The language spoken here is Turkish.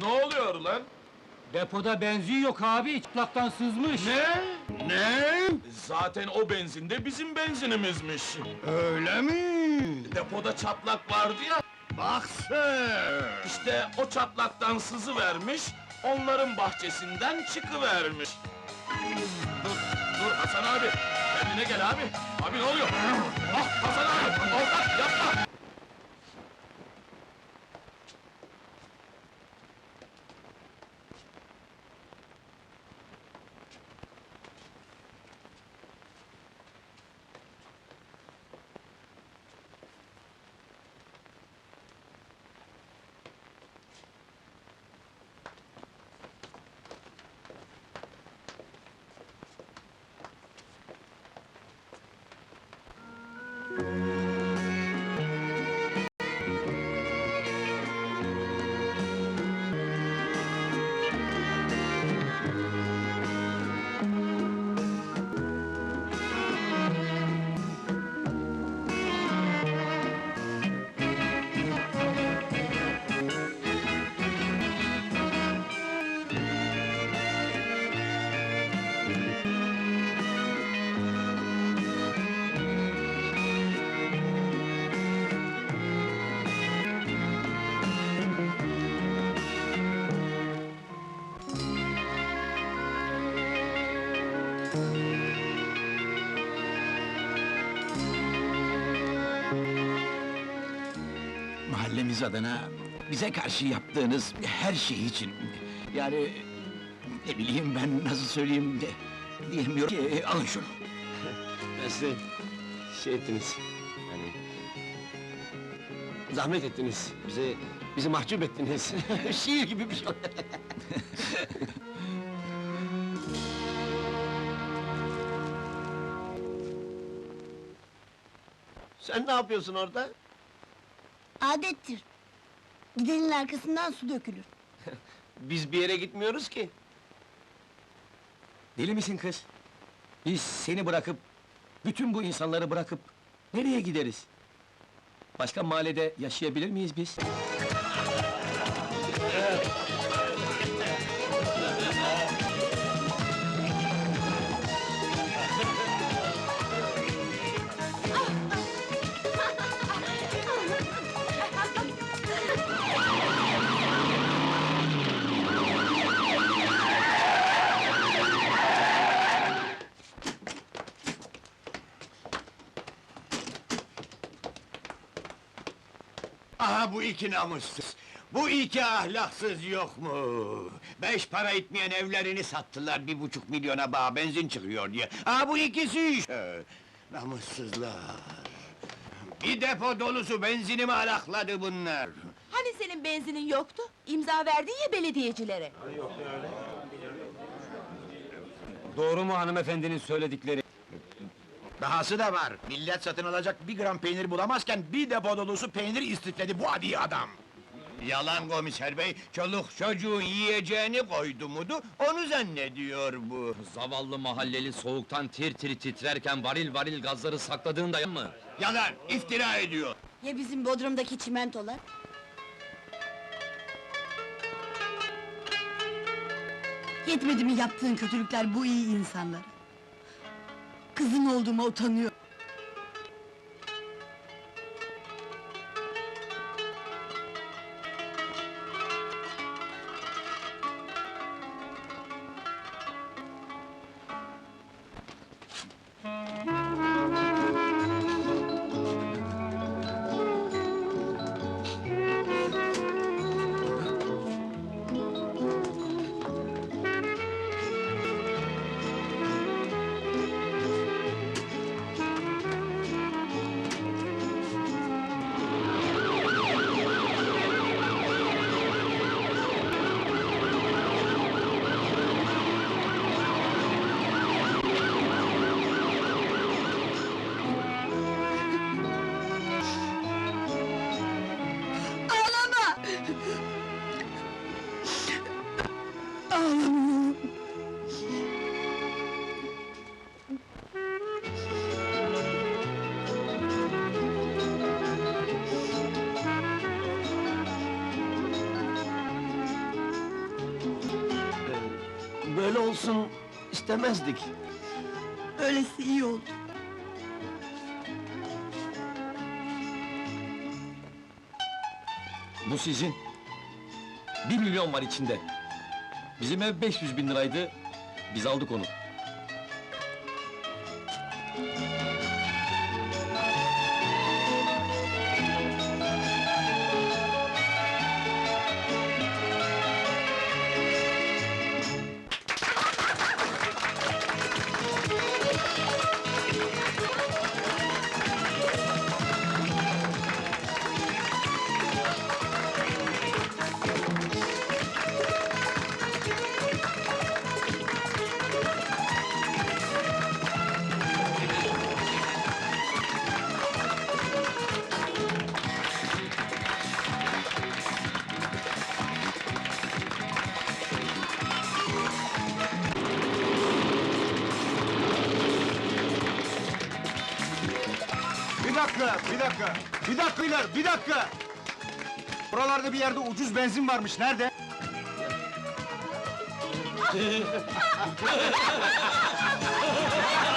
var ulan? Depoda benzin yok abi, çıplaktan sızmış. Ne? Ne? Zaten o benzin de bizim benzinimizmiş. Öyle mi? Depoda çatlak vardı ya, Bak sen! işte o çatlaktan sızı vermiş, onların bahçesinden çıkıvermiş. Dur, dur Hasan abi, kendine gel abi. Abi ne oluyor? Ah Hasan abi, ortak Adına bize karşı yaptığınız her şey için... Yani ne bileyim ben nasıl söyleyeyim de diyemiyorum ki alın şunu. Size şey ettiniz, yani... Zahmet ettiniz, bize, bizi mahcup ettiniz. Şiir gibi bir şey. Sen ne yapıyorsun orada? Adettir. Gidenin arkasından su dökülür. Biz bir yere gitmiyoruz ki. Deli misin kız? Biz seni bırakıp, bütün bu insanları bırakıp nereye gideriz? Başka mahallede yaşayabilir miyiz biz? Aha bu iki namussuz! Bu iki ahlaksız yok mu? Beş para etmeyen evlerini sattılar bir buçuk milyona bağ benzin çıkıyor diye. Aha bu ikisi işte! Namussuzlar! Bir depo dolusu benzinimi alakladı bunlar! Hani senin benzinin yoktu? İmza verdin ya belediyecilere. Doğru mu hanımefendinin söyledikleri? Dahası da var! Millet satın alacak bir gram peynir bulamazken bir depo dolusu peynir istifledi bu adi adam! Yalan komiser bey, çoluk çocuğun yiyeceğini koydu mudu, onu zannediyor bu! Zavallı mahalleli soğuktan tir tir titrerken varil varil gazları sakladığında mı? Yalan, iftira ediyor! Ya bizim Bodrum'daki çimentolar? Yetmedi mi yaptığın kötülükler bu iyi insanlara? Kızın olduğuma utanıyor. Böyle olsun istemezdik. Öylesi iyi oldu. Bu sizin. Bir milyon var içinde. Bizim ev 500 bin liraydı. Biz aldık onu. Dakika, bir dakika. Bir dakika iler, bir dakika. Buralarda bir yerde ucuz benzin varmış, nerede?